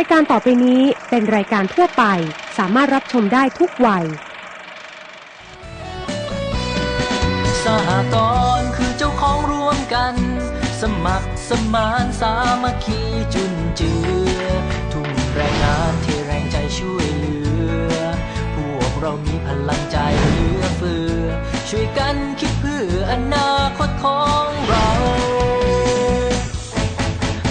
ายการต่อไปนี้เป็นรายการทั่วไป สามารถรับชมได้ทุกวัย สหกรณ์คือเจ้าของร่วมกัน สมัครสมานสามัคคีจุนเจือ ทุ่มแรงงานเทแรงใจช่วยเหลือ พวกเรามีพลังใจเหลือเฟือ ช่วยกันคิดเพื่ออนาคตของเรา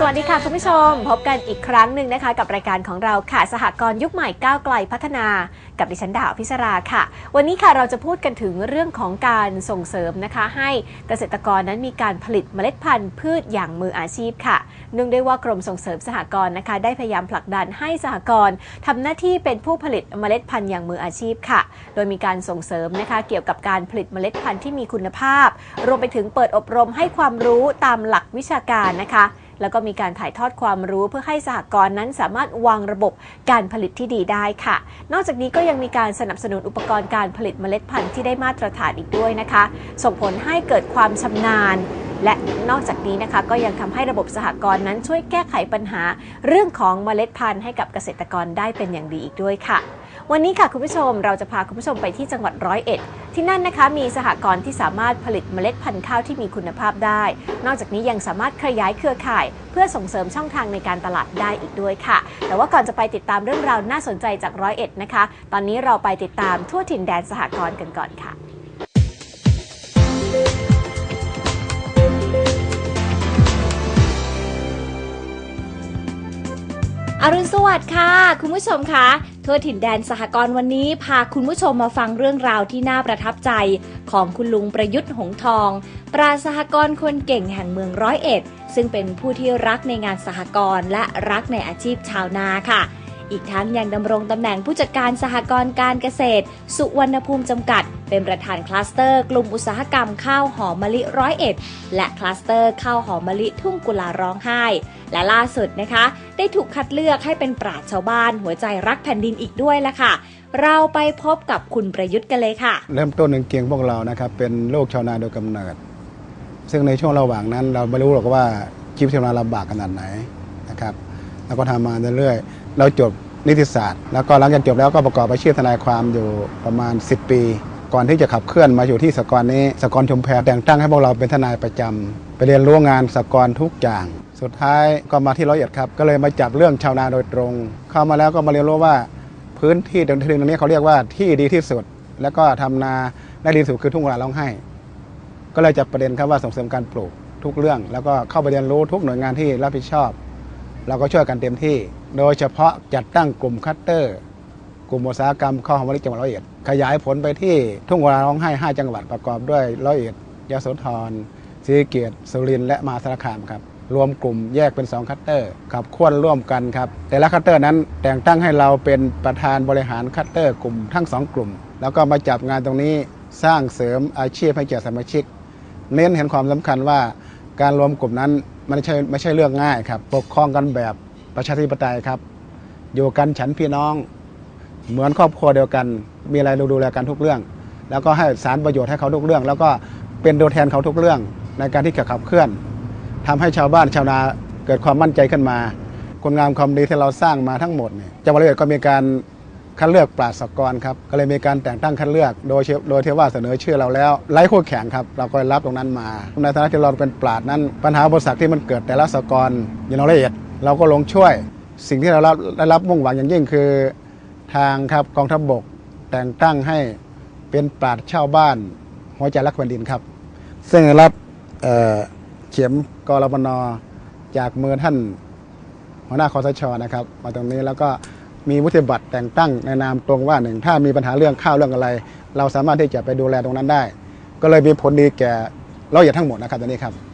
สวัสดีค่ะคุณผู้ชม พบกันอีกครั้งหนึ่งนะคะ กับรายการของเราค่ะ สหกรณ์ยุคใหม่ก้าวไกลพัฒนา กับดิฉันดาวพิศราค่ะ วันนี้ค่ะเราจะพูดกันถึงเรื่องของการส่งเสริมนะคะ ให้เกษตรกรนั้นมีการผลิตเมล็ดพันธุ์พืชอย่างมืออาชีพค่ะเนื่องด้วยว่ากรมส่งเสริมสหกรณ์นะคะ ได้พยายามผลักดันให้สหกรณ์ทำหน้าที่เป็นผู้ผลิตเมล็ดพันธุ์อย่างมืออาชีพค่ะ โดยมีการส่งเสริมนะคะ เกี่ยวกับการผลิตเมล็ดพันธุ์ที่มีคุณภาพ รวมไปถึงเปิดอบรมให้ความรู้ตามหลักวิชาการนะคะ แล้วก็มีการถ่ายทอดความรู้เพื่อให้สหกรณ์นั้นสามารถวางระบบการผลิตที่ดีได้ค่ะ นอกจากนี้ก็ยังมีการสนับสนุนอุปกรณ์การผลิตเมล็ดพันธุ์ที่ได้มาตรฐานอีกด้วยนะคะ ส่งผลให้เกิดความชำนาญและนอกจากนี้นะคะก็ยังทำให้ระบบสหกรณ์นั้นช่วยแก้ไขปัญหา เรื่องของเมล็ดพันธุ์ให้กับเกษตรกรได้เป็นอย่างดีอีกด้วยค่ะ วันนี้ค่ะคุณผู้ชมเราจะพาคุณผู้ชมไปที่จังหวัดร้อยเอ็ดที่นั่นนะคะมีสหกรณ์ที่สามารถผลิตเมล็ดพันธุ์ข้าวที่มีคุณภาพได้ นอกจากนี้ยังสามารถขยายเครือข่าย เพื่อส่งเสริมช่องทางในการตลาดได้อีกด้วยค่ะ แต่ว่าก่อนจะไปติดตามเรื่องราวน่าสนใจจากร้อยเอ็ดนะคะ ตอนนี้เราไปติดตามทั่วถิ่นแดนสหกรณ์กันก่อนค่ะอรุณสวัสดิ์ค่ะ คุณผู้ชมคะ ทั่วถิ่นแดนสหกรณ์วันนี้พาคุณผู้ชมมาฟังเรื่องราวที่น่าประทับใจ ของคุณลุงประยุทธ์หงทอง ปราศสหกรณ์คนเก่งแห่งเมืองร้อยเอ็ด ซึ่งเป็นผู้ที่รักในงานสหกรณ์และรักในอาชีพชาวนาค่ะ อีกทั้งยังดำรงตำแหน่งผู้จัดการสหกรณ์การเกษตร สุวรรณภูมิจำกัด เป็นประธานคลัสเตอร์ กลุ่มอุตสาหกรรมข้าวหอมมะลิร้อยเอ็ดและคลัสเตอร์ข้าวหอมมะลิทุ่งกุลาร้องไห้ และล่าสุดนะคะ ได้ถูกคัดเลือกให้เป็นปราชญ์ชาวบ้านหัวใจรักแผ่นดินอีกด้วยละค่ะเราไปพบกับคุณประยุทธ์กันเลยค่ะ เริ่มต้นหนึ่งเกียงพวกเรานะครับเป็นลูกชาวนาโดยกำเนิด ซึ่งในช่วงระหว่างนั้น เราไม่รู้หรอกว่าชีวิตชาวนาลำบากขนาดไหนนะครับแล้วก็ทำมาเรื่อย เราจบนิติศาสตร์ แล้วก็หลังจากจบแล้วก็ประกอบอาชีพทนายความอยู่ประมาณ 10 ปี ก่อนที่จะขับเคลื่อนมาอยู่ที่สกลนี้สกลชุมแพแต่งตั้งให้พวกเราเป็นทนายประจำไปเรียนรู้งานสกลทุกอย่าง สุดท้ายก็มาที่ร้อยเอ็ดครับก็เลยมาจับเรื่องชาวนาโดยตรง เข้ามาแล้วก็มาเรียนรู้ว่าพื้นที่ตรงที่ตรงนี้เขาเรียกว่าที่ดีที่สุด แล้วก็ทำนาได้ดีที่สุดคือทุ่งกุลาร้องไห้ ก็เลยจับประเด็นครับว่าส่งเสริมการปลูกทุกเรื่อง แล้วก็เข้าไปเรียนรู้ทุกหน่วยงานที่รับผิดชอบ เราก็ช่วยกันเต็มที่ โดยเฉพาะจัดตั้งกลุ่มคัตเตอร์ กลุ่มอุตสาหกรรมข้าวหอมมะลิจังหวัดร้อยเอ็ด ขยายผลไปที่ทุ่งกุลาร้องไห้ 5 จังหวัดประกอบด้วยร้อยเอ็ดยโสธรศรีสะเกียรติสุรินทร์และมหาสารคามครับรวมกลุ่มแยกเป็น 2 คัตเตอร์ขับเคลื่อนร่วมกันครับแต่ละคัตเตอร์นั้นแต่งตั้งให้เราเป็นประธานบริหารคัตเตอร์กลุ่มทั้ง 2 กลุ่ม แล้วก็มาจับงานตรงนี้สร้างเสริมอาชีพให้แก่สมาชิก เน้นเห็นความสำคัญว่าการรวมกลุ่มนั้นมันไม่ใช่ไม่ใช่เรื่องง่ายครับปกครองกันแบบ ประชาธิปไตยครับ อยู่กันฉันพี่น้อง เหมือนครอบครัวเดียวกัน มีอะไรดูแลกันทุกเรื่อง แล้วก็ให้สารประโยชน์ให้เขาทุกเรื่อง แล้วก็เป็นตัวแทนเขาทุกเรื่องในการที่จะขับเคลื่อนทำให้ชาวบ้านชาวนาเกิดความมั่นใจขึ้นมาคุณงามความดีที่เราสร้างมาทั้งหมดเนี่ยจังหวัดร้อยเอ็ดก็มีการคัดเลือกปราชญ์สกรครับก็เลยมีการแต่งตั้งคัดเลือก โดยโดยที่ว่าเสนอชื่อเราแล้วไร้คู่แข่งครับเราก็รับตรงนั้นมาในฐานะที่เราเป็นปราชญ์นั้นปัญหาอุปสรรคที่มันเกิดแต่ละสกรอย่างร้อยเอ็ด เราก็ลงช่วยสิ่งที่เรารับได้รับมุ่งหวังอย่างยิ่งคือทางครับกองทัพบบกแต่งตั้งให้เป็นปราชญ์ชาบ้าน หัวใจรักแผ่นดินครับ ซึ่งรับเอ่อเข็มกรบนจากมือท่านหัวหน้าคอสชนะครับ มาตรงนี้แล้วก็มีวุฒิบัตรแต่งตั้งในนามตรงว่าหนึ่งถ้ามีปัญหาเรื่องข้าวเรื่องอะไร เราสามารถที่จะไปดูแลตรงนั้นได้ ก็เลยมีผลดีแก่เราอย่าทั้งหมดนะครับตอนนี้ครับ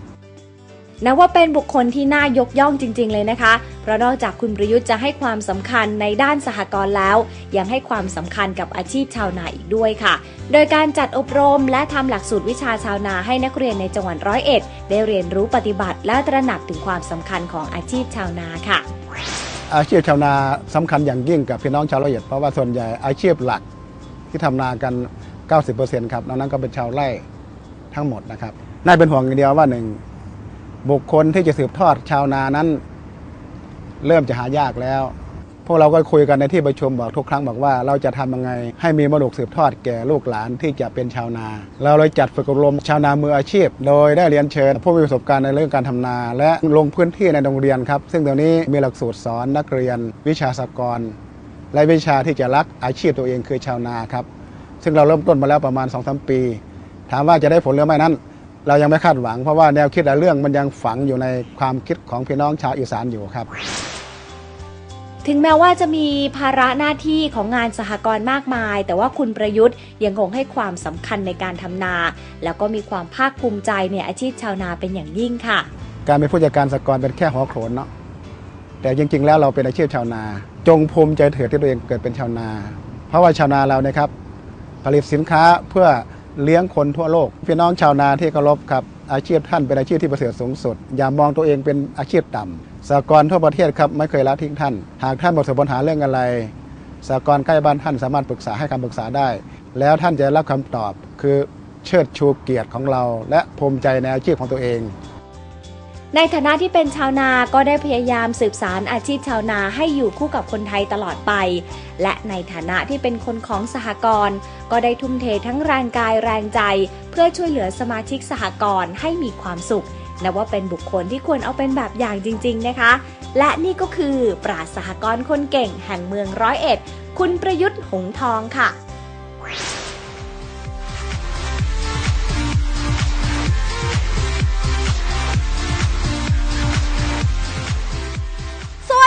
นับว่าเป็นบุคคลที่น่ายกย่องจริง ๆ เลยนะคะ เพราะนอกจากคุณประยุทธ์จะให้ความสำคัญในด้านสหกรณ์แล้ว ยังให้ความสำคัญกับอาชีพชาวนาอีกด้วยค่ะ โดยการจัดอบรมและทำหลักสูตรวิชาชาวนาให้นักเรียนในจังหวัดร้อยเอ็ดได้เรียนรู้ปฏิบัติ และตระหนักถึงความสำคัญของอาชีพชาวนาค่ะ อาชีพชาวนาสำคัญอย่างยิ่งกับพี่น้องชาวละเอียดเพราะว่าส่วนใหญ่อาชีพหลักที่ทำนากัน 90%ครับนอกนั้นก็เป็นชาวไร่ทั้งหมดนะครับน่าเป็นห่วงอย่างเดียวว่าหนึ่ง บุคคลที่จะสืบทอดชาวนานั้น เริ่มจะหายากแล้ว พวกเราก็คุยกันในที่ประชุมบอกทุกครั้งบอกว่าเราจะทำยังไง ให้มีมรดกสืบทอดแก่ลูกหลานที่จะเป็นชาวนา เราเลยจัดฝึกอบรมชาวนามืออาชีพ โดยได้เรียนเชิญผู้มีประสบการณ์ในเรื่องการทำนา และลงพื้นที่ในโรงเรียนครับ ซึ่งตรงนี้มีหลักสูตรสอนนักเรียน วิชาสากลและวิชาที่จะรักอาชีพตัวเองคือชาวนาครับซึ่งเราเริ่มต้นมาแล้วประมาณ2อสปี ถามว่าจะได้ผลหรือไม่นั้น เรายังไม่คาดหวังเพราะว่าแนวคิดและเรื่องมันยังฝังอยู่ในความคิดของพี่น้องชาวอีสานอยู่ครับ ถึงแม้ว่าจะมีภาระหน้าที่ของงานสหกรณ์มากมาย แต่ว่าคุณประยุทธ์ยังคงให้ความสำคัญในการทำนา แล้วก็มีความภาคภูมิใจในอาชีพชาวนาเป็นอย่างยิ่งค่ะ การเป็นผู้จัดการสหกรณ์เป็นแค่หัวโขนเนาะแต่จริงๆ แล้วเราเป็นอาชีพชาวนา จงภูมิใจเถิดที่ตัวเองเกิดเป็นชาวนา เพราะว่าชาวนาเราเนี่ยครับผลิตสินค้าเพื่อ เลี้ยงคนทั่วโลกพี่น้องชาวนาที่เคารพครับอาชีพท่านเป็นอาชีพที่ประเสริฐสูงสุด อย่ามองตัวเองเป็นอาชีพต่ำสากรทั่วประเทศครับไม่เคยละทิ้งท่าน หากท่านประสบปัญหาเรื่องอะไรสากรใกล้บ้านท่านสามารถปรึกษาให้คำปรึกษาได้ แล้วท่านจะรับคำตอบคือเชิดชูเกียรติของเรา และภูมิใจในอาชีพของตัวเอง ในฐานะที่เป็นชาวนาก็ได้พยายามสืบสารอาชีพชาวนาให้อยู่คู่กับคนไทยตลอดไป และในฐานะที่เป็นคนของสหกรณ์ก็ได้ทุ่มเททั้งแรงกายแรงใจ เพื่อช่วยเหลือสมาชิกสหกรณ์ให้มีความสุขนับว่าเป็นบุคคลที่ควรเอาเป็นแบบอย่างจริง ๆนะคะ และนี่ก็คือปราชญ์สหกรณ์คนเก่งแห่งเมืองร้อยเอ็ด คุณประยุทธ์หงส์ทองค่ะ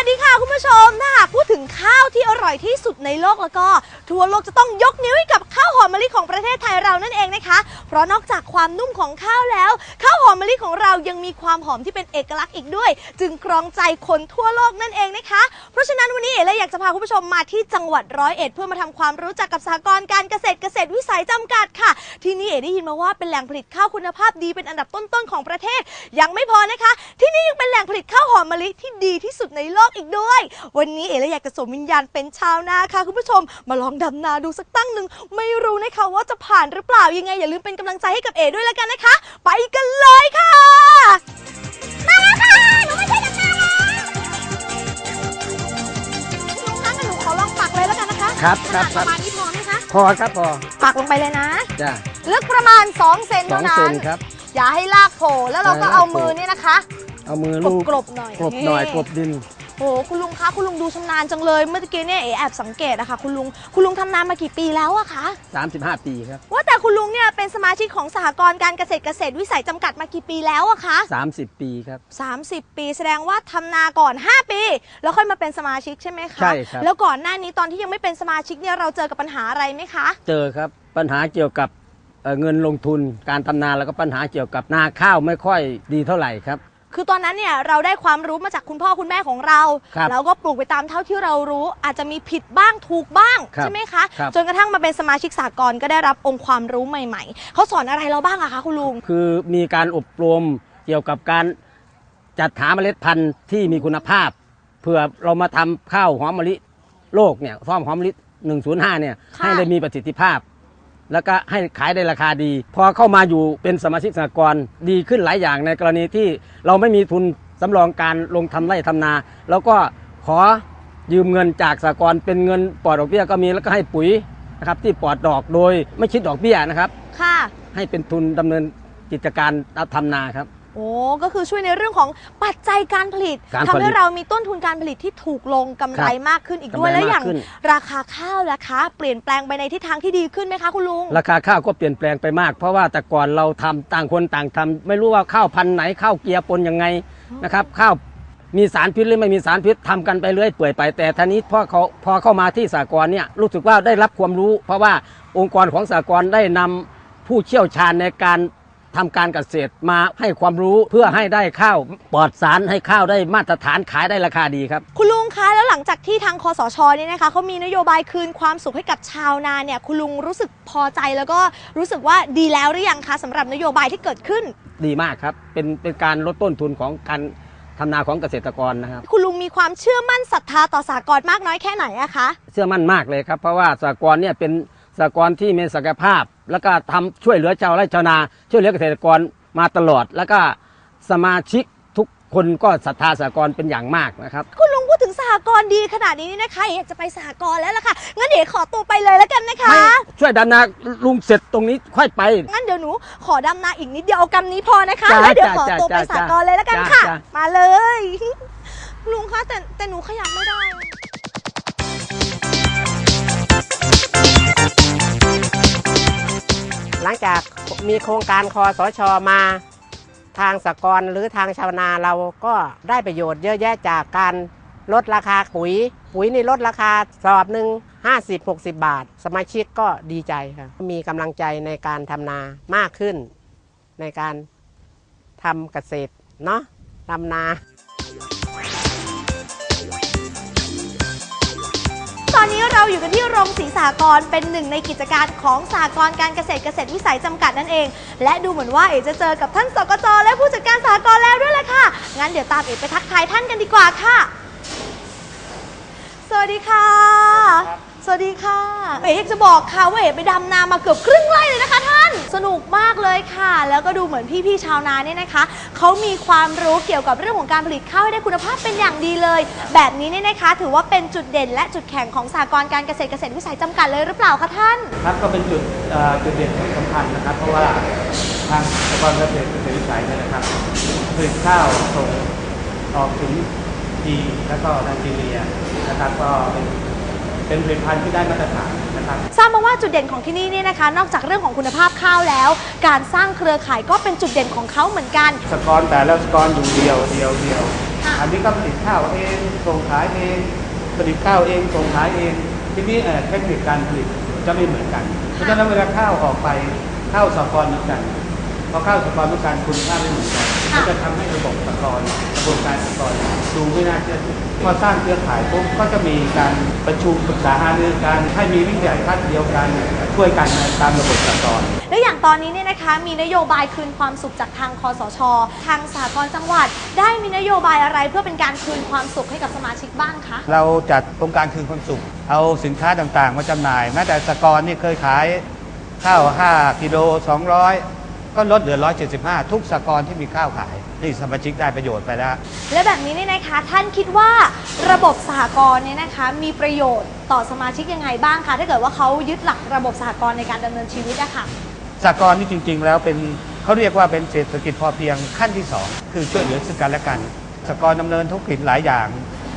ดีค่ะคุณผู้ชมถ้าหากพูดถึงข้าวที่อร่อยที่สุดในโลกแล้วก็ ทั่วโลกจะต้องยกนิ้วให้กับข้าวหอมมะลิของประเทศไทยเรานั่นเองนะคะ เพราะนอกจากความนุ่มของข้าวแล้ว ข้าวหอมมะลิของเรายังมีความหอมที่เป็นเอกลักษณ์อีกด้วย จึงครองใจคนทั่วโลกนั่นเองนะคะ เพราะฉะนั้นวันนี้เอ๋เลยอยากจะพาคุณผู้ชมมาที่จังหวัดร้อยเอ็ดเพื่อมาทำความรู้จักกับสหกรณ์การเกษตรเกษตรวิสัยจำกัดค่ะ ที่นี่เอ๋ได้ยินมาว่าเป็นแหล่งผลิตข้าวคุณภาพดีเป็นอันดับต้นๆของประเทศ ยังไม่พอนะคะ ที่นี่ยังเป็นแหล่งผลิตข้าวหอมมะลิที่ดีที่สุดในโลกอีกด้วย วันนี้เอ๋เลยอยากจะสวมวิญญาณเป็นชาวนาค่ะ คุณผู้ชมมาลองดำนาดูสักตั้งหนึ่งไม่รู้นะคะว่าจะผ่านหรือเปล่ายังไง อย่าลืมเป็นกำลังใจให้กับเอ๋ด้วยแล้วกันนะคะ ไปกันเลยค่ะ มาแล้วค่ะหนูมาช่วยดำนาแล้วลุงคะงั้นหนูขอลองปักเลยแล้วกันนะคะครับครับขนาดประมาณนี้พอไหมคะพอครับพอปักลงไปเลยนะ จ้ะลึกประมาณ 2 เซนสอเท่างนั้เซนนครับ อย่าให้ลากโผล่แล้วเราก็อย่าให้เอาลากโผล่มือเนี่ยนะคะ เอามือกรลูบบกรบๆหน่อยกลบหน่อยนี่กลบดิน โอ้โหคุณลุงคะคุณลุงดูชำนาญจังเลย เมื่อกี้เนี่ยเอ๋แอบสังเกตอะค่ะคุณลุงคุณลุงทำนามากี่ปีแล้วอะคะ35 ปีครับ ว่าแต่คุณลุงเนี่ยเป็นสมาชิกของสหกรณ์การเกษตรเกษตรวิสัยจำกัดมากี่ปีแล้วอะคะ 30 ปีครับ 30 ปีแสดงว่าทำนาก่อน 5 ปี แล้วค่อยมาเป็นสมาชิกใช่ไหมคะใช่ครับ แล้วก่อนหน้านี้ตอนที่ยังไม่เป็นสมาชิกเนี่ยเราเจอกับปัญหาอะไรไหมคะ เจอครับปัญหาเกี่ยวกับเอ่อเงินลงทุนการทำนาแล้วก็ปัญหาเกี่ยวกับนาข้าวไม่ค่อยดีเท่าไหร่ครับ คือตอนนั้นเนี่ยเราได้ความรู้มาจากคุณพ่อคุณแม่ของเรา ครับแล้วก็ปลูกไปตามเท่าที่เรารู้ อาจจะมีผิดบ้างถูกบ้างครับใช่ไหมคะ ครับ จนกระทั่งมาเป็นสมาชิกสากลก็ได้รับองค์ความรู้ใหม่ ๆ เขาสอนอะไรเราบ้างอะคะคุณลุง คือมีการอบรมเกี่ยวกับการจัดหาเมล็ดพันธุ์ที่มีคุณภาพเพื่อเรามาทำข้าวหอมมะลิโลกเนี่ยฟ้อมหอมมะลิ105เนี่ยค่ะ ให้ได้มีประสิทธิภาพ แล้วก็ให้ขายได้ราคาดี พอเข้ามาอยู่เป็นสมาชิกสหกรณ์ดีขึ้นหลายอย่างในกรณีที่เราไม่มีทุนสำรองการลงทำไร่ทำนา แล้วก็ขอยืมเงินจากสหกรณ์เป็นเงินปลอดดอกเบี้ยก็มีแล้วก็ให้ปุ๋ยนะครับที่ปลอดดอกโดยไม่คิดดอกเบี้ยนะครับ ค่ะ ให้เป็นทุนดำเนินกิจการทำนาครับ โอ้ก็คือช่วยในเรื่องของปัจจัยการผลิตการทำผลิให้ตเรามีต้นทุนการผลิตที่ถูกลงกำไรครับมากขึ้นอีกด้วยกำไรแล้วอย่างมากขึ้น ราคาข้าวล่ะคะ เปลี่ยนแปลงไปในทิศทางที่ดีขึ้นไหมคะคุณลุง ราคาข้าวก็เปลี่ยนแปลงไปมาก เพราะว่าแต่ก่อนเราทำต่างคนต่างทำไม่รู้ว่าข้าวพันธุ์ไหนข้าวเกียร์ปนยังไงนะครับข้าวมีสารพิษหรือไม่มีสารพิษทำกันไปเรื่อยเปื่อยไปแต่ทีนี้พอเขาพอเข้ามาที่สากลเนี่ยรู้สึกว่าได้รับความรู้ เพราะว่าองค์กรของสากลได้นำผู้เชี่ยวชาญในการ ททำการเกษตรมาให้ความรู้เพื่อให้ได้ข้าวปลอดสารให้ข้าวได้มาตรฐานขายได้ราคาดีครับ คุณลุงคะแล้วหลังจากที่ทางคอสชเนี่ยนะคะเขามีนโยบายคืนความสุขให้กับชาวนาเนี่ยคุณลุงรู้สึกพอใจแล้วก็รู้สึกว่าดีแล้วหรือยังคะสำหรับนโยบายที่เกิดขึ้น ดีมากครับเป็นเป็นการลดต้นทุนของการทำนาของเกษตรกรนะครับ คุณลุงมีความเชื่อมั่นศรัทธาต่อสากลมากน้อยแค่ไหนอะคะ เชื่อมั่นมากเลยครับ เพราะว่าสากลเนี่ยเป็น สากลที่มีศักยภาพ แล้วก็ทำช่วยเหลือชาวไร่ชาวนา ช่วยเหลือเกษตรกรมาตลอด แล้วก็สมาชิกทุกคนก็ศรัทธาสากลเป็นอย่างมากนะครับ คุณลุงพูดถึงสหกรณ์ดีขนาดนี้นี่นะคะอยากจะไปสหกรณ์แล้วล่ะค่ะงั้นเดี๋ยวขอตัวไปเลยแล้วกันนะคะไม่ช่วยดำนาลุงเสร็จตรงนี้ค่อยไป งั้นเดี๋ยวหนูขอดำนาอีกนิดเดียวเอากำนี้พอนะคะจ้าแล้วเดี๋ยวขอจ้าตัวไปจ้าสหกรณ์เลยแล้วกันจ้าค่ะจ้ามาเลยลุงคะแต่แต่หนูขยับไม่ได้ หลังจากมีโครงการคอสชมาทางสกรหรือทางชาวนาเราก็ได้ประโยชน์เยอะแยะจากการลดราคาปุ๋ย ปุ๋ยนี่ลดราคาสอบหนึ่ง50-60 บาท สมาชิกก็ดีใจค่ะมีกำลังใจในการทำนามากขึ้น ในการทำเกษตรเนาะทำนา ตอนนี้เราอยู่กันที่โรงสีสหกรณ์เป็นหนึ่งในกิจการของสหกรณ์การเกษตรเกษตรวิสัยจำกัดนั่นเอง และดูเหมือนว่าเอ๋จะเจอกับท่านสกจและผู้จัดการสหกรณ์แล้วด้วยแหละค่ะ งั้นเดี๋ยวตามเอ๋ไปทักทายท่านกันดีกว่าค่ะ สวัสดีค่ะ สวัสดีค่ะ เอ๋อยากจะบอกค่ะว่าเอ๋ไปดำนามาเกือบครึ่งไร่เลยนะคะท่าน สนุกมากเลยค่ะ แล้วก็ดูเหมือนพี่ๆชาวนาเนี่ยนะคะ เขามีความรู้เกี่ยวกับเรื่องของการผลิตข้าวให้ได้คุณภาพเป็นอย่างดีเลย แบบนี้เนี่ยนะคะ ถือว่าเป็นจุดเด่นและจุดแข็งของสหกรการเกษตรเกษตรวิสัยจำกัดเลยหรือเปล่าคะท่าน ครับก็เป็นจุดเอ่อจุดเด่นสำคัญนะครับ เพราะว่าทางสหกรเกษตรเกษตรวิสัยเนี่ยนะครับผลิตข้าวส่งออกถึงจีนแล้วก็ไนจีเรียนะครับ ก็เป็นเป็นผลิตภัณฑ์ที่ได้มาตรฐาน ครับ ทราบมาว่าจุดเด่นของที่นี่เนี่ยนะคะ นอกจากเรื่องของคุณภาพข้าวแล้ว การสร้างเครือข่ายก็เป็นจุดเด่นของเขาเหมือนกัน สกรแต่ละสกรอยู่เดียวเดียวเดียว ค่ะ อันนี้ก็ผลิตข้าวเองส่งขายเองผลิตข้าวเองส่งขายเองทีนี้เอ่อเทคนิคการผลิตจะไม่เหมือนกัน เพราะฉะนั้นเวลาข้าวออกไปข้าวสกรเหมือนกัน พอข้าวสกรเหมือนกันคุณค่าไม่เหมือนกันก็จะทำให้ระบบสกรกระบวนการสกรดูไม่น่าเชื่อถือพอสร้างเครือข่ายปุ๊บก็จะมีการประชุมปรึกษาหารือกันให้มีวิสัยทัศน์เดียวกันช่วยกันตามระบบสกรและอย่างตอนนี้เนี่ยนะคะมีนโยบายคืนความสุขจากทางคอสช ทางสหกรณ์จังหวัด ได้มีนโยบายอะไรเพื่อเป็นการคืนความสุขให้กับสมาชิกบ้างคะเราจัดโครงการคืนความสุข เอาสินค้าต่างๆ มาจำหน่ายแม้แต่สกรนี่เคยขายข้าว5กิโล200 ก็ลดเหลือ 175 ทุกสกรที่มีข้าวขาย นี่สมาชิกได้ประโยชน์ไปแล้ว และแบบนี้เนี่ยนะคะ ท่านคิดว่าระบบสหกรณ์เนี่ยนะคะ มีประโยชน์ต่อสมาชิกยังไงบ้างคะถ้าเกิดว่าเขายึดหลักระบบสหกรณ์ในการดำเนินชีวิตอะค่ะ สากลนี่จริงๆ แล้วเป็นเขาเรียกว่าเป็นเศรษฐกิจพอเพียงขั้นที่ 2 คือช่วยเหลือซึ่งกันและกันสากลดำเนินธุรกิจหลายอย่าง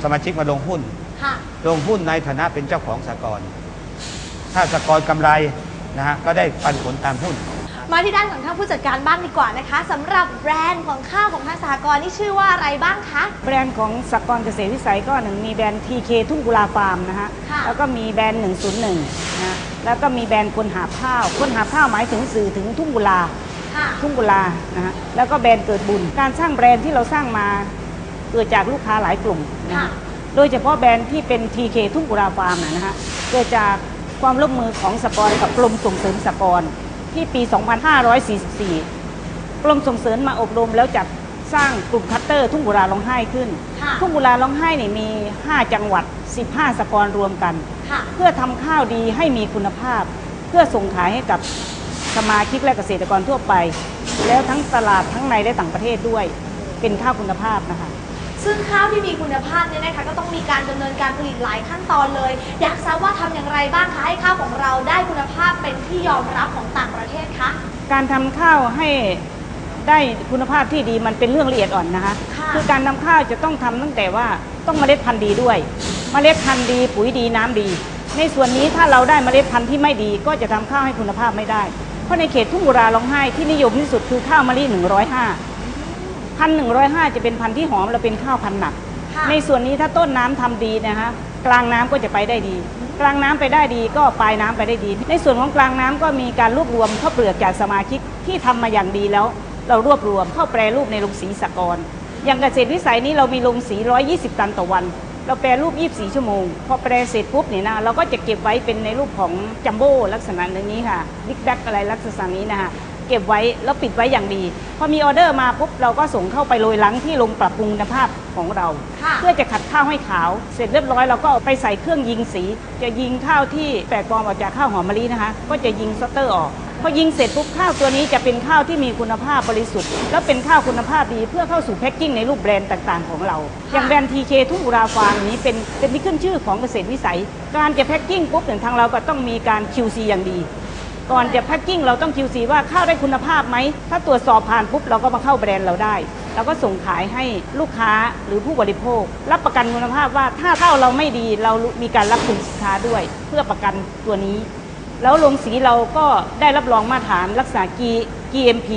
สมาชิกมาลงหุ้น ค่ะ ลงหุ้นในฐานะเป็นเจ้าของสากลถ้าสากลกำไรนะฮะก็ได้ปันผลตามหุ้น มาที่ด้านของท่านผู้จัดการบ้างดีกว่านะคะสำหรับแบรนด์ของข้าวของทางสหกรณ์นี่ชื่อว่าอะไรบ้างคะ แบรนด์ของสกรณ์เกษตรวิสัยก็หนึ่งมีแบรนด์ TK ทุ่งกุลาฟาร์มนะฮะ ค่ะ แล้วก็มีแบรนด์ 101 นะ แล้วก็มีแบรนด์คนหาบข้าว คนหาบข้าวหมายถึงสื่อถึงทุ่งกุลา ค่ะ ทุ่งกุลานะฮะ แล้วก็แบรนด์เกิดบุญ การสร้างแบรนด์ที่เราสร้างมาเกิดจากลูกค้าหลายกลุ่มนะค่ะ ฮะโดยเฉพาะแบรนด์ที่เป็น TK ทุ่งกุลาฟาร์มนะฮะ เกิดจากความร่วมมือของสกรณ์กับกรมส่งเสริมสกรณ์ ที่ปี 2544 กรมส่งเสริมมาอบรมแล้วจัดสร้างกลุ่มคัตเตอร์ทุ่งบุราร้องไห้ขึ้น ค่ะทุ่งบุราร้องไห้นี่มี 5 จังหวัด 15 สกรรวมกัน ค่ะ เพื่อทำข้าวดีให้มีคุณภาพ เพื่อส่งขายให้กับสมาชิกและเกษตรกรทั่วไป แล้วทั้งตลาดทั้งในและต่างประเทศด้วย เป็นข้าวคุณภาพนะคะ ซึ่งข้าวที่มีคุณภาพเนี่ยนะคะก็ต้องมีการดำเนินการผลิตหลายขั้นตอนเลย อยากทราบว่าทำอย่างไรบ้างคะให้ข้าวของเราได้คุณภาพเป็นที่ยอมรับของต่างประเทศคะ การทำข้าวให้ได้คุณภาพที่ดีมันเป็นเรื่องละเอียดอ่อนนะคะค่ะ อการทำข้าวจะต้องทำตั้งแต่ว่าต้องเมล็ดพันธุ์ดีด้วย เมล็ดพันธุ์ดีปุ๋ยดีน้ำดี ในส่วนนี้ถ้าเราได้เมล็ดพันธุ์ที่ไม่ดีก็จะทำข้าวให้คุณภาพไม่ได้ เพราะในเขตทุ่งบุราร้องไห้ที่นิยมที่สุดคือข้าวมะลิ105 พันหนึ่งร้อยห้าจะเป็นพันธุ์ที่หอมและเป็นข้าวพันธุ์หนัก ค่ะในส่วนนี้ถ้าต้นน้ำทำดีนะคะกลางน้ำก็จะไปได้ดี กลางน้ำไปได้ดีก็ปลายน้ำไปได้ดี ในส่วนของกลางน้ำก็มีการรวบรวมข้าวเปลือกจากสมาชิกที่ทำมาอย่างดีแล้ว เรารวบรวมเข้าแปรรูปในโรงสีสากรณ์อย่างเกษตรวิสัยนี้เรามีโรงสี 120 ตันต่อวัน เราแปรรูป 24 ชั่วโมง พอแปรเสร็จปุ๊บเนี่ยนะเราก็จะเก็บไว้เป็นในรูปของจัมโบ้ลักษณะอย่างนี้ค่ะบิ๊กแบ็กอะไรลักษณะนี้นะคะ เก็บไว้แล้วปิดไว้อย่างดีพอมีออเดอร์มาปุ๊บเราก็ส่งเข้าไปโรยหลังที่โรงปรับปรุงคุณภาพของเราค่ะเพื่อจะขัดข้าวให้ขาว เสร็จเรียบร้อยเราก็เอาไปใส่เครื่องยิงสี จะยิงข้าวที่แตกกอออกจากข้าวหอมมะลินะคะ ก็จะยิงสเตอร์ออกพอยิงเสร็จปุ๊บข้าวตัวนี้จะเป็นข้าวที่มีคุณภาพบริสุทธิ์ และเป็นข้าวคุณภาพดีเพื่อเข้าสู่แพ็คกิ้งในรูปแบรนด์ต่างๆของเรา อย่างแบรนด์ทีเคทุ่งอุราฟาร์มนี้เป็นเป็นที่ขึ้นชื่อของเกษตรวิสัย การจะแพ็คกิ้งปุ๊บเนี่ยทางเราก็ต้องมีการ QC อย่างดี ก่อนจะแพ็คกิ้งเราต้อง QC ว่าข้าวได้คุณภาพไหม ถ้าตรวจสอบผ่านปุ๊บเราก็มาเข้าแบรนด์เราได้ เราก็ส่งขายให้ลูกค้าหรือผู้บริโภค รับประกันคุณภาพว่าถ้าข้าวเราไม่ดีเรามีการรับคืนสินค้าด้วย เพื่อประกันตัวนี้ แล้วโรงสีเราก็ได้รับรองมาตรฐานรักษา G- GMP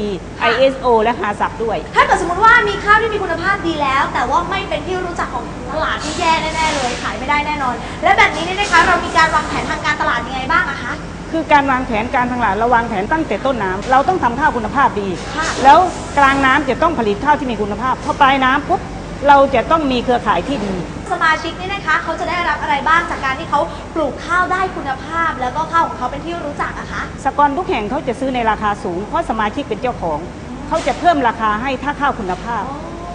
ISO และหาสับด้วย ถ้าเกิดสมมติว่ามีข้าวที่มีคุณภาพดีแล้ว แต่ว่าไม่เป็นที่รู้จักของตลาดที่แย่แน่ๆเลย ขายไม่ได้แน่นอน และแบบนี้เนี่ยนะคะเรามีการวางแผนทางการตลาดยังไงบ้างอะคะ คือการวางแผนการทางหลานเราวางแผนตั้งแต่ต้นน้ำเราต้องทำข้าวคุณภาพดี ค่ะแล้วกลางน้ำจะต้องผลิตข้าวที่มีคุณภาพพอปลายน้ำปุ๊บเราจะต้องมีเครือข่ายที่ดี สมาชิกนี่นะคะเขาจะได้รับอะไรบ้างจากการที่เขาปลูกข้าวได้คุณภาพ แล้วก็ข้าวของเขาเป็นที่รู้จักอะคะสกรทุกแห่งเขาจะซื้อในราคาสูง เพราะสมาชิกเป็นเจ้าของ เขาจะเพิ่มราคาให้ถ้าข้าวคุณภาพ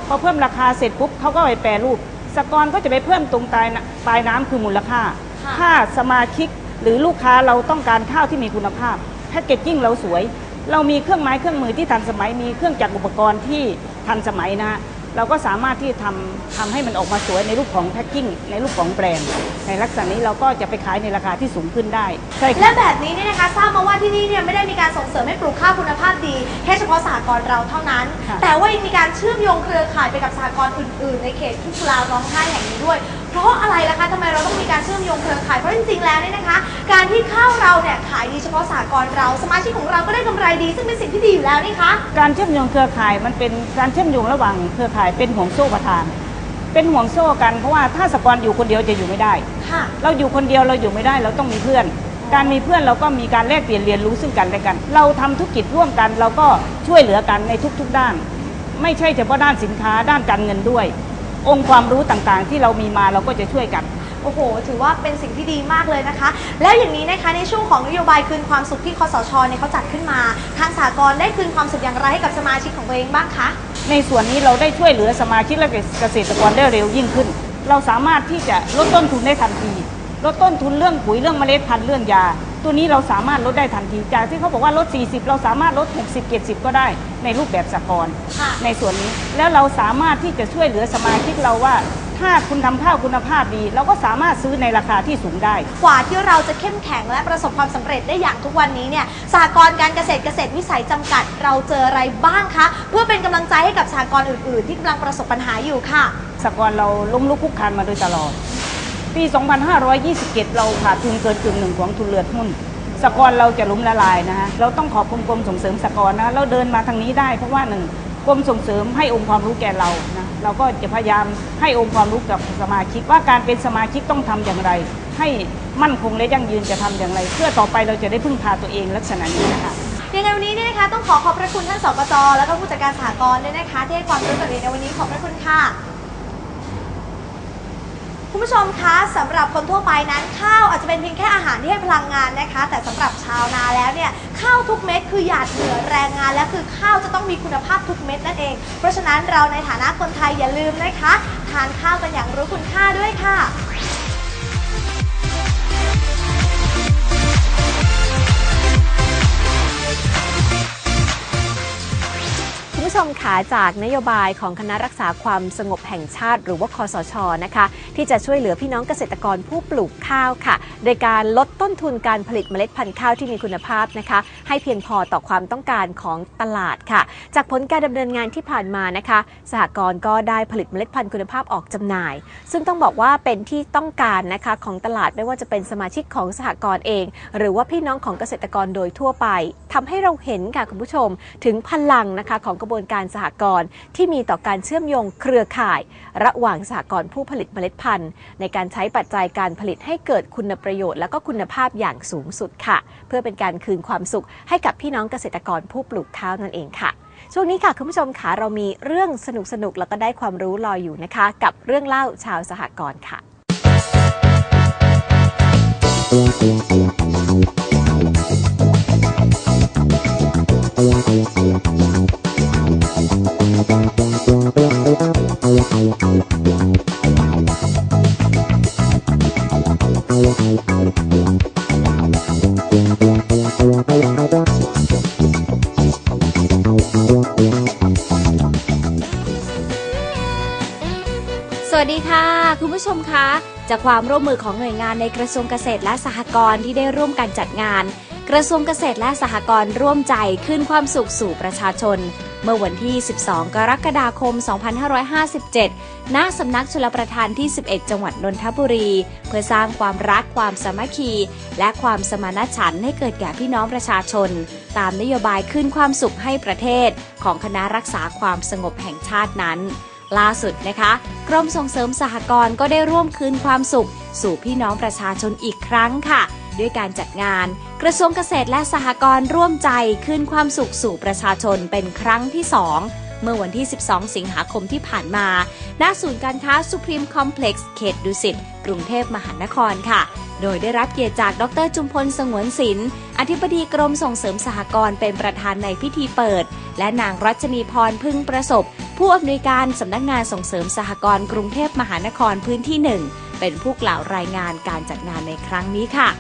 พอเพิ่มราคาเสร็จปุ๊บเขาก็ไปแปรรูป สกรก็จะไปเพิ่มตรงปลายน้ำปลายน้ำคือมูลค่า ค่ะ ถ้าสมาชิก หรือลูกค้าเราต้องการข้าวที่มีคุณภาพแพคเกจจิ้งเราสวย เรามีเครื่องไม้เครื่องมือที่ทันสมัยมีเครื่องจักรอุปกรณ์ที่ทันสมัยนะฮะเราก็สามารถที่ทำทำให้มันออกมาสวยในรูปของแพ็คกิ้งในรูปของแบรนด์ในลักษณะนี้เราก็จะไปขายในราคาที่สูงขึ้นได้ใช่ค่ะและแบบนี้เนี่ยนะคะทราบมาว่าที่นี่เนี่ยไม่ได้มีการส่งเสริมให้ปลูกข้าวคุณภาพดีแค่เฉพาะสหกรณ์เราเท่านั้นค่ะแต่ว่ายังมีการเชื่อมโยงเครือข่ายไปกับสหกรณ์อื่น ๆ ในเขตทุ่งกุลาร้องไห้แห่งนี้ด้วย เพราะอะไรล่ะคะทำไมเราต้องมีการเชื่อมโยงเครือข่ายเพราะจริงๆแล้วเนี่ยนะคะ การที่ข้าวเราเนี่ยขายดีเฉพาะสหกรณ์เราสมาชิกของเราก็ได้กำไรดี ซึ่งเป็นสิ่งที่ดีอยู่แล้วนี่คะการเชื่อมโยงเครือข่ายมันเป็นการเชื่อมโยงระหว่างเครือข่ายเป็นห่วงโซ่ประทาน เป็นห่วงโซ่กันเพราะว่าถ้าสกรอยู่คนเดียวจะอยู่ไม่ได้ ค่ะ เราอยู่คนเดียวเราอยู่ไม่ได้เราต้องมีเพื่อน การมีเพื่อนเราก็มีการแลกเปลี่ยนเรียนรู้ซึ่งกันและกัน เราทำธุรกิจร่วมกัน เราก็ช่วยเหลือกันในทุกๆด้าน ไม่ใช่เฉพาะด้านสินค้าด้านการเงินด้วย องค์ความรู้ต่างๆ ที่เรามีมาเราก็จะช่วยกัน โอ้โห ถือว่าเป็นสิ่งที่ดีมากเลยนะคะ แล้วอย่างนี้นะคะในช่วงของนโยบายคืนความสุขที่คอสชเนี่ยเขาจัดขึ้นมา ทางสากลได้คืนความสุขอย่างไรให้กับสมาชิกของตัวเองบ้างคะ ในส่วนนี้เราได้ช่วยเหลือสมาชิกและเกษตรกรได้เร็วยิ่งขึ้น เราสามารถที่จะลดต้นทุนได้ทันที ลดต้นทุนเรื่องปุ๋ยเรื่องเมล็ดพันธุ์เรื่องยา ตัวนี้เราสามารถลดได้ทันทีจากที่เขาบอกว่าลด 40 เราสามารถลด 60 70 ก็ได้ในรูปแบบสากลค่ะในส่วนนี้แล้วเราสามารถที่จะช่วยเหลือสมาชิกเราว่า ถ้าคุณทำข้าวคุณภาพดี เราก็สามารถซื้อในราคาที่สูงได้ กว่าที่เราจะเข้มแข็งและประสบความสำเร็จได้อย่างทุกวันนี้เนี่ยสากลการเกษตรเกษตรวิสัยจำกัด เราเจออะไรบ้างคะ เพื่อเป็นกำลังใจให้กับสากลอื่น ๆ ที่กำลังประสบปัญหาอยู่ค่ะสากลเราล้มลุกคลุกคลานมาโดยตลอด ปี 2527 เราขาดทุนเกินกึ่งหนึ่งของทุนเรือนหุ้นสากลเราจะล้มละลายนะฮะ เราต้องขอบกรมกรมส่งเสริมสากลนะ เราเดินมาทางนี้ได้เพราะว่าหนึ่งกรมส่งเสริมให้องค์ความรู้แก่เรานะเราก็จะพยายามให้องค์ความรู้กับสมาชิกว่าการเป็นสมาชิกต้องทำอย่างไร ให้มั่นคงและยั่งยืนจะทำอย่างไร เพื่อต่อไปเราจะได้พึ่งพาตัวเองลักษณะนี้นะคะยังไงวันนี้เนี่ยนะคะต้องขอขอบพระคุณท่านสกจแล้วก็ผู้จัดการสหกรณ์ด้วยนะคะที่ให้ความรู้กับเรียนในวันนี้ขอบพระคุณค่ะ คุณผู้ชมคะสำหรับคนทั่วไปนั้น ข้าวอาจจะเป็นเพียงแค่อาหารที่ให้พลังงานนะคะ แต่สำหรับชาวนาแล้วเนี่ยข้าวทุกเม็ดคือหยาดเหงื่อแรงงาน และคือข้าวจะต้องมีคุณภาพทุกเม็ดนั่นเอง เพราะฉะนั้นเราในฐานะคนไทยอย่าลืมนะคะ ทานข้าวกันอย่างรู้คุณค่าด้วยค่ะ ผู้ชมขาจากนโยบายของคณะรักษาความสงบแห่งชาติ หรือว่าคอสชนะคะ ที่จะช่วยเหลือพี่น้องเกษตรกรผู้ปลูกข้าวค่ะ โดยการลดต้นทุนการผลิตเมล็ดพันธุ์ข้าวที่มีคุณภาพนะคะ ให้เพียงพอต่อความต้องการของตลาดค่ะ จากผลการดำเนินงานที่ผ่านมานะคะ สหกรณ์ก็ได้ผลิตเมล็ดพันธุ์คุณภาพออกจำหน่าย ซึ่งต้องบอกว่าเป็นที่ต้องการนะคะของตลาดไม่ว่าจะเป็นสมาชิกของสหกรณ์เอง หรือว่าพี่น้องของเกษตรกรโดยทั่วไปทำให้เราเห็นค่ะคุณผู้ชมถึงพลังนะคะของกระบวนวนการสหกรณ์ที่มีต่อการเชื่อมโยงเครือข่าย ระหว่างสหกรณ์ผู้ผลิตเมล็ดพันธุ์ ในการใช้ปัจจัยการผลิตให้เกิดคุณประโยชน์ และก็คุณภาพอย่างสูงสุดค่ะ เพื่อเป็นการคืนความสุขให้กับพี่น้องเกษตรกรผู้ปลูกข้าวนั่นเองค่ะช่วงนี้ค่ะคุณผู้ชมค่ะเรามีเรื่องสนุกๆแล้วก็ได้ความรู้รออยู่นะคะ กับเรื่องเล่าชาวสหกรณ์ค่ะ วัสดีค่ะ คุณผู้ชมคะจากความร่วมมือของหน่วยงานในกระทรวงเกษตรและสหกรณ์ที่ได้ร่วมกันจัดงาน กระทรวงเกษตรและสหกรณ์ร่วมใจคืนความสุขสู่ประชาชน เมื่อวันที่ 12 กรกฎาคม 2557 ณสำนักชลประทานที่ 11 จังหวัดนนทบุรี เพื่อสร้างความรักความสามัคคี และความสมานฉันท์ให้เกิดแก่พี่น้องประชาชน ตามนโยบายคืนความสุขให้ประเทศ ของคณะรักษาความสงบแห่งชาตินั้น ล่าสุดนะคะ กรมส่งเสริมสหกรณ์ก็ได้ร่วมคืนความสุข สู่พี่น้องประชาชนอีกครั้งค่ะ ด้วยการจัดงาน กระทรวงเกษตรและสหกรณ์ร่วมใจคืนความสุขสู่ประชาชนเป็นครั้งที่ 2 เมื่อวันที่ 12 สิงหาคมที่ผ่านมา ณ ศูนย์การค้าสุพรีมคอมเพล็กซ์เขตดุสิต กรุงเทพมหานครค่ะ โดยได้รับเกียรติจากดรจุมพลสงวนศิลป์ อธิบดีกรมส่งเสริมสหกรณ์เป็นประธานในพิธีเปิด และนางรัชนีพรพึ่งประสบ ผู้อำนวยการสำนักงานส่งเสริมสหกรณ์กรุงเทพมหานครพื้นที่หนึ่งเป็นผู้กล่าวรายงานการจัดงานในครั้งนี้ค่ะ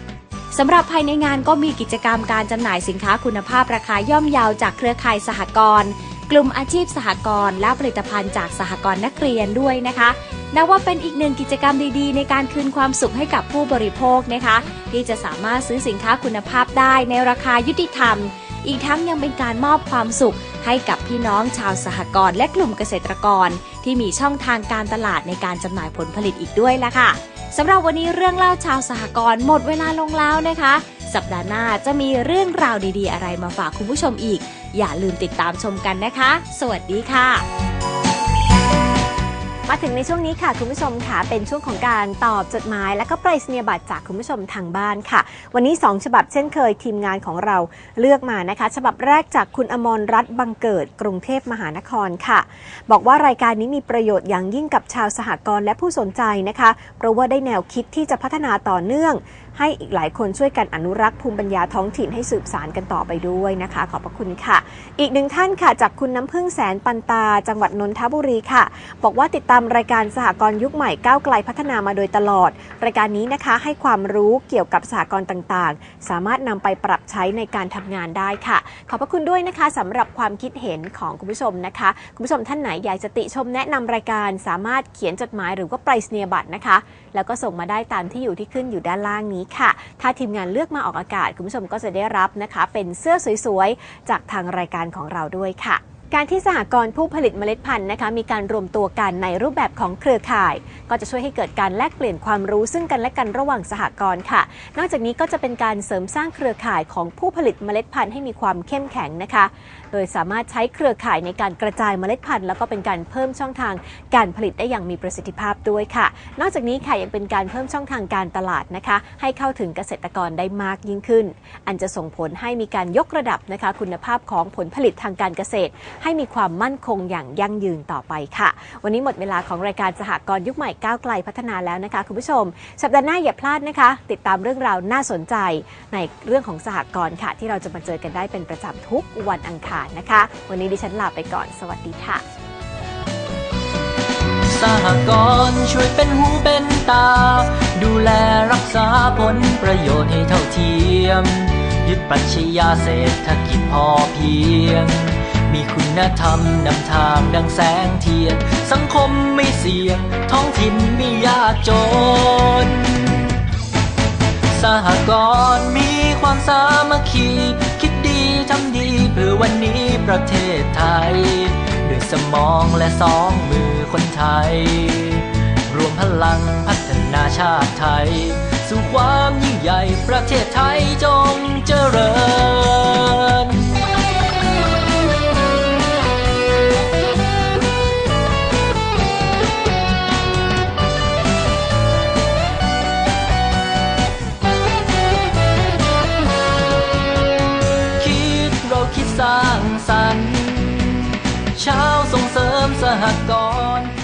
สำหรับภายในงานก็มีกิจกรรมการจำหน่ายสินค้าคุณภาพราคาย่อมเยาวจากเครือข่ายสหกรณ์ กลุ่มอาชีพสหกรณ์และผลิตภัณฑ์จากสหกรณ์นักเรียนด้วยนะคะนับว่าเป็นอีกหนึ่งกิจกรรมดีๆ ในการคืนความสุขให้กับผู้บริโภคนะคะ ที่จะสามารถซื้อสินค้าคุณภาพได้ในราคายุติธรรม อีกทั้งยังเป็นการมอบความสุขให้กับพี่น้องชาวสหกรณ์และกลุ่มเกษตรกร ที่มีช่องทางการตลาดในการจำหน่ายผลผลิตอีกด้วยละค่ะสำหรับวันนี้เรื่องเล่าชาวสหกรณ์หมดเวลาลงแล้วนะคะ สัปดาห์หน้าจะมีเรื่องราวดีๆ อะไรมาฝากคุณผู้ชมอีก อย่าลืมติดตามชมกันนะคะ สวัสดีค่ะ มาถึงในช่วงนี้ค่ะ คุณผู้ชมค่ะ เป็นช่วงของการตอบจดหมาย และก็ไปรษณียบัตรจากคุณผู้ชมทางบ้านค่ะ วันนี้ 2 ฉบับเช่นเคยทีมงานของเราเลือกมานะคะ ฉบับแรกจากคุณอมรรัตน์บังเกิด กรุงเทพมหานครค่ะ บอกว่ารายการนี้มีประโยชน์อย่างยิ่งกับชาวสหกรณ์และผู้สนใจนะคะ เพราะว่าได้แนวคิดที่จะพัฒนาต่อเนื่อง ให้อีกหลายคนช่วยกันอนุรักษ์ภูมิปัญญาท้องถิ่นให้สืบสานกันต่อไปด้วยนะคะ ขอบพระคุณค่ะ อีกหนึ่งท่านค่ะ จากคุณน้ำพึ่งแสนปันตา จังหวัดนนทบุรีค่ะ บอกว่าติดตามรายการสหกรณ์ยุคใหม่ก้าวไกลพัฒนามาโดยตลอด รายการนี้นะคะให้ความรู้เกี่ยวกับสหกรณ์ต่างๆ สามารถนำไปปรับใช้ในการทำงานได้ค่ะ ขอบพระคุณด้วยนะคะสำหรับความคิดเห็นของคุณผู้ชมนะคะ คุณผู้ชมท่านไหนอยากจะติชมแนะนำรายการสามารถเขียนจดหมายหรือว่าไปรษณียบัตรนะคะแล้วก็ส่งมาได้ตามที่อยู่ที่ขึ้นอยู่ด้านล่างนี้ค่ะ ถ้าทีมงานเลือกมาออกอากาศ คุณผู้ชมก็จะได้รับนะคะ เป็นเสื้อสวยๆ จากทางรายการของเราด้วยค่ะการที่สหกรณ์ผู้ผลิตเมล็ดพันธุ์นะคะมีการรวมตัวกันในรูปแบบของเครือข่าย ก็จะช่วยให้เกิดการแลกเปลี่ยนความรู้ซึ่งกันและกันระหว่างสหกรณ์ค่ะ นอกจากนี้ก็จะเป็นการเสริมสร้างเครือข่ายของผู้ผลิตเมล็ดพันธุ์ให้มีความเข้มแข็งนะคะโดยสามารถใช้เครือข่ายในการกระจายเมล็ดพันธุ์แล้วก็เป็นการเพิ่มช่องทางการผลิตได้อย่างมีประสิทธิภาพด้วยค่ะ นอกจากนี้ค่ะยังเป็นการเพิ่มช่องทางการตลาดนะคะ ให้เข้าถึงเกษตรกรได้มากยิ่งขึ้น อันจะส่งผลให้มีการยกระดับนะคะ คุณภาพของผลผลิตทางการเกษตร ให้มีความมั่นคงอย่างยั่งยืนต่อไปค่ะ วันนี้หมดเวลาของรายการสหกรณ์ยุคใหม่ก้าวไกลพัฒนาแล้วนะคะคุณผู้ชม สัปดาห์หน้าอย่าพลาดนะคะ ติดตามเรื่องราวน่าสนใจ ในเรื่องของสหกรณ์ค่ะ ที่เราจะมาเจอกันได้เป็นประจำทุกวันอังคารานะคะ วันนี้ดิฉันลาไปก่อน สวัสดีค่ะ สหกรณ์ช่วยเป็นหูเป็นตา ดูแลรักษาผลประโยชน์ให้เท่าเทียม ยึดปรัชญาเศรษฐกิจพอเพียง มีคุณธรรมนำทางดังแสงเทียน สังคมไม่เสี่ยง ท้องถิ่นไม่ยากจน สหกรณ์มีความสามัคคี ทำดีเพื่อวันนี้ประเทศไทย ด้วยสมองและสองมือคนไทย รวมพลังพัฒนาชาติไทย สู่ความยิ่งใหญ่ประเทศไทยจงเจริญ สหกรณ์